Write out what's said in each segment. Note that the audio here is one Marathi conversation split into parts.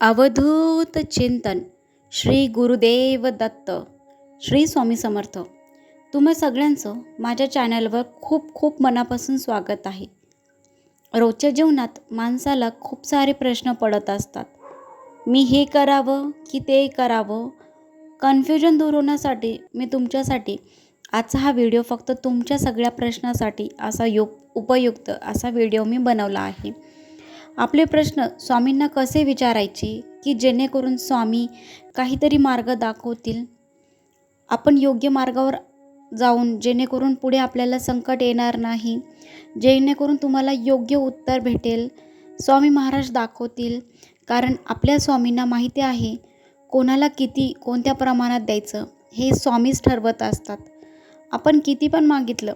अवधूत चिंतन. श्री गुरुदेव दत्त. श्री स्वामी समर्थ. तुम्हा सगळ्यांचं माझ्या चॅनलवर खूप खूप मनापासून स्वागत आहे. रोजच्या जीवनात माणसाला खूप सारे प्रश्न पडत असतात. मी हे करावं की ते करावं? कन्फ्युजन दूर होण्यासाठी मी तुमच्यासाठी आजचा हा व्हिडिओ फक्त तुमच्या सगळ्या प्रश्नासाठी असा यो उपयुक्त असा व्हिडिओ मी बनवला आहे. आपले प्रश्न स्वामींना कसे विचारायचे की जेणेकरून स्वामी काहीतरी मार्ग दाखवतील? आपण योग्य मार्गावर जाऊन जेणेकरून पुढे आपल्याला संकट येणार नाही जेणेकरून तुम्हाला योग्य उत्तर भेटेल. स्वामी महाराज दाखवतील कारण आपल्या स्वामींना माहिती आहे कोणाला किती कोणत्या प्रमाणात द्यायचं हे स्वामीच ठरवत असतात. आपण किती पण मागितलं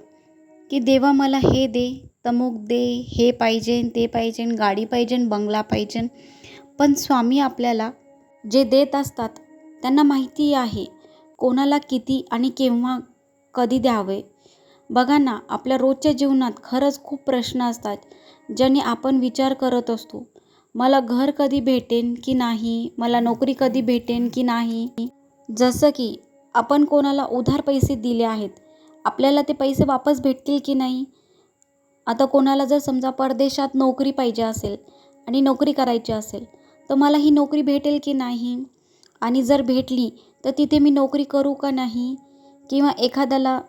की देवा मला हे दे तमुक दे हे पाहिजे ते पाहिजे गाडी पाहिजे बंगला पाहिजे. पण स्वामी आपल्याला जे देत असतात त्यांना माहिती आहे कोणाला किती आणि केव्हा कधी द्यावे. बघा ना आपल्या रोजच्या जीवनात खरंच खूप प्रश्न असतात ज्याने आपण विचार करत असतो. मला घर कधी भेटेन की नाही? मला नोकरी कधी भेटेन की नाही? जसं की आपण कोणाला उधार पैसे दिले आहेत आपल्याला ते पैसे वापस भेटतील की नाही? आता कोणाला जर समजा परदेशात नोकरी पाहिजे असेल आणि नोकरी करायची असेल तर मला ही नोकरी भेटेल की नाही? आणि जर भेटली तर तिथे मी नोकरी करू का नाही? किंवा एखाद्याला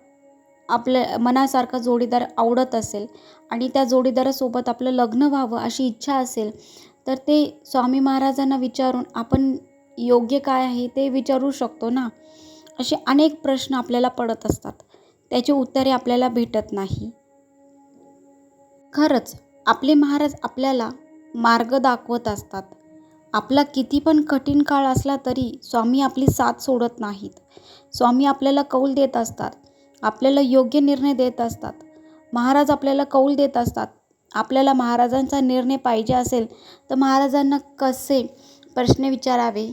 आपल्या मनासारखा जोडीदार आवडत असेल आणि त्या जोडीदारासोबत आपलं लग्न व्हावं अशी इच्छा असेल तर ते स्वामी महाराजांना विचारून आपण योग्य काय आहे ते विचारू शकतो ना? असे अनेक प्रश्न आपल्याला पडत असतात. त्याची उत्तरे आपल्याला भेटत नाही. खरंच आपले महाराज आपल्याला मार्ग दाखवत असतात. आपला किती पण कठीण काळ असला तरी स्वामी आपली साथ सोडत नाहीत. स्वामी आपल्याला कौल देत असतात. आपल्याला योग्य निर्णय देत असतात. महाराज आपल्याला कौल देत असतात. आपल्याला महाराजांचा निर्णय पाहिजे असेल तर महाराजांना कसे प्रश्न विचारावे?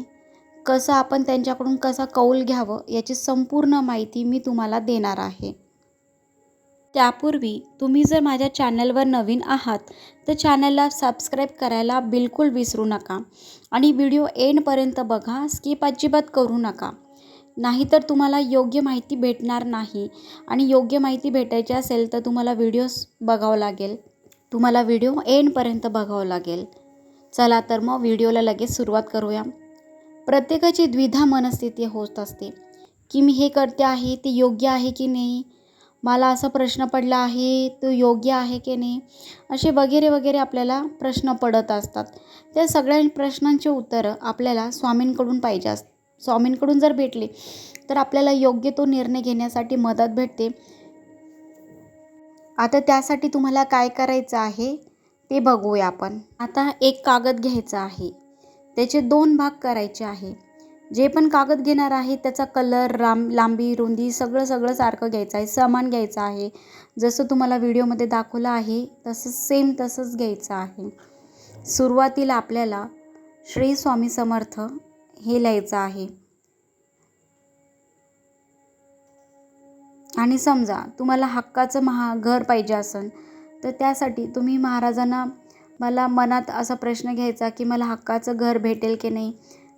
कसं आपण त्यांच्याकडून कसा कौल घ्यावं याची संपूर्ण माहिती मी तुम्हाला देणार आहे. त्यापूर्वी तुम्ही जर माझ्या चॅनलवर नवीन आहात तर चॅनलला सबस्क्राईब करायला बिलकुल विसरू नका आणि व्हिडिओ एंडपर्यंत बघा स्किप अजिबात करू नका. नाहीतर तुम्हाला योग्य माहिती भेटणार नाही आणि योग्य माहिती भेटायची असेल तर तुम्हाला व्हिडिओज बघावं लागेल. तुम्हाला व्हिडिओ एंडपर्यंत बघावं लागेल. चला तर मग व्हिडिओला लगेच सुरुवात करूया. प्रत्येकाची द्विधा मनस्थिती होत असते. की मी हे करते आहे ते योग्य आहे की नाही? मला असा प्रश्न पडला आहे तो योग्य आहे की नाही? असे वगैरे वगैरे आपल्याला प्रश्न पडत असतात. त्या सगळ्या प्रश्नांचे उत्तरं आपल्याला स्वामींकडून पाहिजे अस स्वामींकडून जर भेटले तर आपल्याला योग्य तो निर्णय घेण्यासाठी मदत भेटते. आता त्यासाठी तुम्हाला काय करायचं आहे ते बघूया आपण. आता एक कागद घ्यायचा आहे. त्याचे दोन भाग करायचे आहे. जे पण कागद घेणार आहे त्याचा कलर राम लांबी रुंदी सगळं सगळं सारखं घ्यायचं आहे. समान घ्यायचं आहे. जसं तुम्हाला व्हिडिओमध्ये दाखवलं आहे तसं सेम तसंच घ्यायचं आहे. सुरुवातीला आपल्याला श्री स्वामी समर्थ हे लिहायचं आहे. आणि समजा तुम्हाला हक्काचं महा घर पाहिजे असेल तर त्यासाठी तुम्ही महाराजांना मला मनात असा प्रश्न घ्यायचा की मला हक्काचं घर भेटेल की नाही?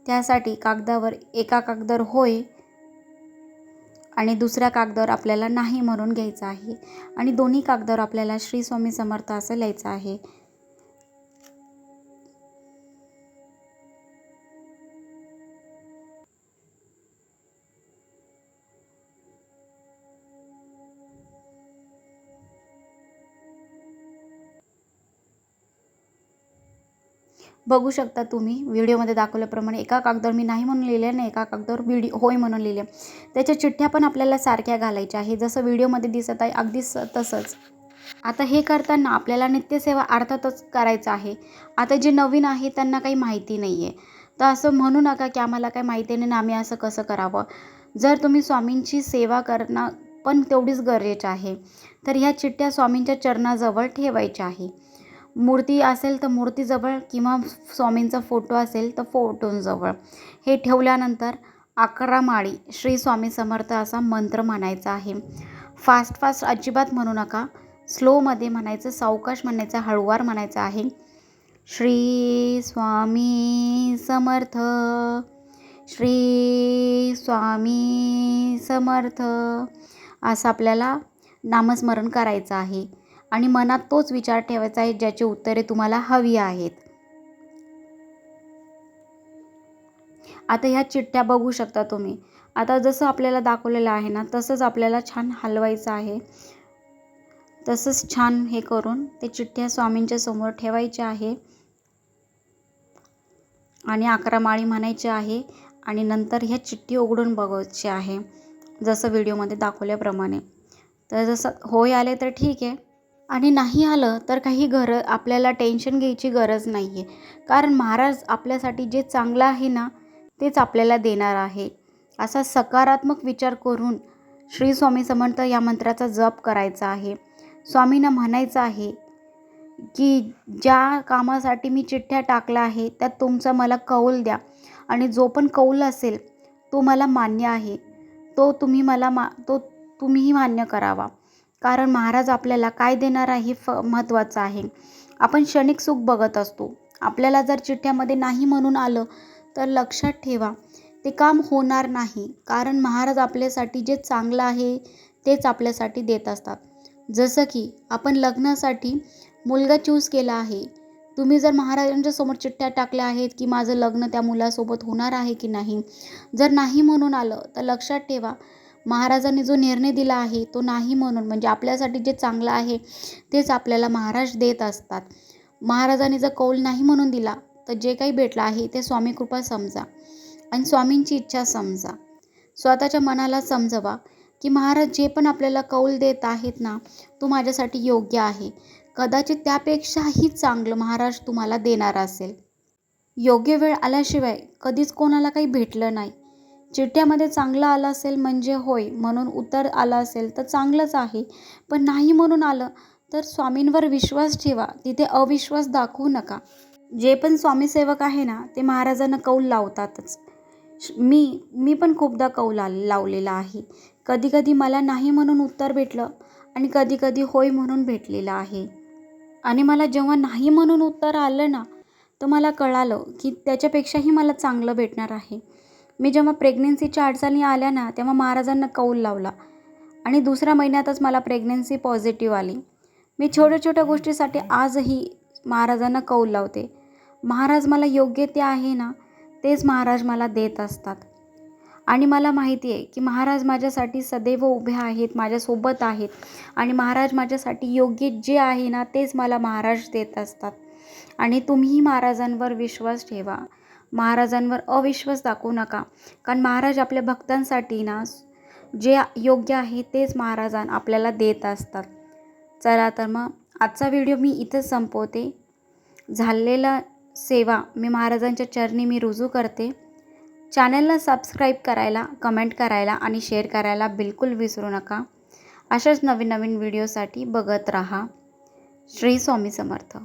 त्यासाठी कागदावर एका कागदावर होय आणि दुसऱ्या कागदावर आपल्याला नाही म्हणून घ्यायचं आहे. आणि दोन्ही कागदावर आपल्याला श्री स्वामी समर्थ असं लिहायचं आहे. बघू शकता तुम्ही. व्हिडिओमध्ये दाखवल्याप्रमाणे एका कागदावर मी नाही म्हणून लिहिले नाही एका कागदावर व्हिडिओ होय म्हणून लिहिले. त्याच्या चिठ्ठ्या पण आपल्याला सारख्या घालायच्या आहे जसं व्हिडिओमध्ये दिसत आहे अगदी तसंच. आता हे करताना आपल्याला नित्यसेवा अर्थातच करायचं आहे. आता जे नवीन आहे त्यांना काही माहिती नाही आहे तर असं म्हणू नका की आम्हाला काही माहिती नाही ना आम्ही असं कसं करावं. जर तुम्ही स्वामींची सेवा करणं पण तेवढीच गरजेचं आहे. तर ह्या चिठ्ठ्या स्वामींच्या चरणाजवळ ठेवायच्या आहे. मूर्ती असेल तर मूर्तीजवळ किंवा स्वामींचा फोटो असेल तर फोटोंजवळ. हे ठेवल्यानंतर अकरा माळी श्री स्वामी समर्थ असा मंत्र म्हणायचा आहे. फास्ट फास्ट अजिबात म्हणू नका. स्लोमध्ये म्हणायचं सावकाश म्हणायचं हळुवार म्हणायचं आहे. श्री स्वामी समर्थ श्री स्वामी समर्थ असं आपल्याला नामस्मरण करायचं आहे. आणि मनात तोच विचार ठेवायचा आहे ज्याची उत्तरे तुम्हाला हवी आहेत. आता ह्या चिठ्ठ्या बघू शकता तुम्ही. आता जसं आपल्याला दाखवलेलं आहे ना तसंच आपल्याला छान हलवायचं आहे. तसंच छान हे करून ते चिठ्ठ्या स्वामींच्या समोर ठेवायच्या आहे. आणि अकरा माळी म्हणायची आहे आणि नंतर ह्या चिठ्ठी उघडून बघायची आहे जसं व्हिडिओमध्ये दाखवल्याप्रमाणे. तर जसं होय आले तर ठीक आहे. आणि नाही आलं तर काही घर आपल्याला टेन्शन घ्यायची गरज नाही आहे कारण महाराज आपल्यासाठी जे चांगलं आहे ना तेच आपल्याला देणार आहे. असा सकारात्मक विचार करून श्री स्वामी समर्थ या मंत्राचा जप करायचा आहे. स्वामींना म्हणायचं आहे की ज्या कामासाठी मी चिठ्ठ्या टाकल्या आहे त्यात तुमचा मला कौल द्या. आणि जो पण कौल असेल तो मला मान्य आहे. तो तुम्ही मला मा तो तुम्हीही मान्य करावा. कारण महाराज आपल्याला काय देणार आहे फ महत्त्वाचं आहे. आपण क्षणिक सुख बघत असतो. आपल्याला जर चिठ्ठ्यामध्ये नाही म्हणून आलं तर लक्षात ठेवा ते काम होणार नाही. कारण महाराज आपल्यासाठी जे चांगलं आहे तेच आपल्यासाठी देत असतात. जसं की आपण लग्नासाठी मुलगा चूज केला आहे. तुम्ही जर महाराजांच्या समोर चिठ्ठ्या टाकल्या आहेत की माझं लग्न त्या मुलासोबत होणार आहे की नाही जर नाही म्हणून आलं तर लक्षात ठेवा महाराजांनी जो निर्णय दिला आहे तो नाही म्हणून म्हणजे आपल्यासाठी जे चांगलं आहे तेच आपल्याला महाराज देत असतात. महाराजांनी जर कौल नाही म्हणून दिला तर जे काही भेटलं आहे ते स्वामी कृपा समजा आणि स्वामींची इच्छा समजा. स्वतःच्या मनाला समजवा की महाराज जे पण आपल्याला कौल देत आहेत ना तो माझ्यासाठी योग्य आहे. कदाचित त्यापेक्षाही चांगलं महाराज तुम्हाला देणार असेल. योग्य वेळ आल्याशिवाय कधीच कोणाला काही भेटलं नाही. चिठ्ठ्यामध्ये चांगलं आलं असेल म्हणजे होय म्हणून उत्तर आलं असेल तर चांगलंच आहे. पण नाही म्हणून आलं तर स्वामींवर विश्वास ठेवा तिथे अविश्वास दाखवू नका. जे पण स्वामीसेवक आहे ना ते महाराजांना कौल लावतातच. मी मी पण खूपदा कौल लावलेला आहे. कधीकधी मला नाही म्हणून उत्तर भेटलं आणि कधीकधी होय म्हणून भेटलेलं आहे. आणि मला जेव्हा नाही म्हणून उत्तर आलं ना तर मला कळालं की त्याच्यापेक्षाही मला चांगलं भेटणार आहे. मी जेव्हा प्रेग्नेन्सीच्या अडचणी आल्या ना तेव्हा महाराजांना कौल लावला. आणि दुसऱ्या महिन्यातच मला प्रेग्नेन्सी पॉझिटिव्ह आली. मी छोट्या छोट्या गोष्टीसाठी आजही महाराजांना कौल लावते. महाराज मला योग्य ते आहे ना तेच महाराज मला देत असतात. आणि मला माहिती आहे की महाराज माझ्यासाठी सदैव उभे आहेत माझ्यासोबत आहेत. आणि महाराज माझ्यासाठी योग्य जे आहे ना तेच मला महाराज देत असतात. आणि तुम्हीही महाराजांवर विश्वास ठेवा. महाराजांवर अविश्वास दाखवू नका. कारण महाराज आपल्या भक्तांसाठी ना जे योग्य आहे तेच महाराजां आपल्याला देत असतात. चला तर मग आजचा व्हिडिओ मी इथंच संपवते. झालेला सेवा मी महाराजांच्या चरणी मी रुजू करते. चॅनलला सबस्क्राईब करायला कमेंट करायला आणि शेअर करायला बिलकुल विसरू नका. अशाच नवीन नवीन व्हिडिओसाठी बघत राहा. श्री स्वामी समर्थ.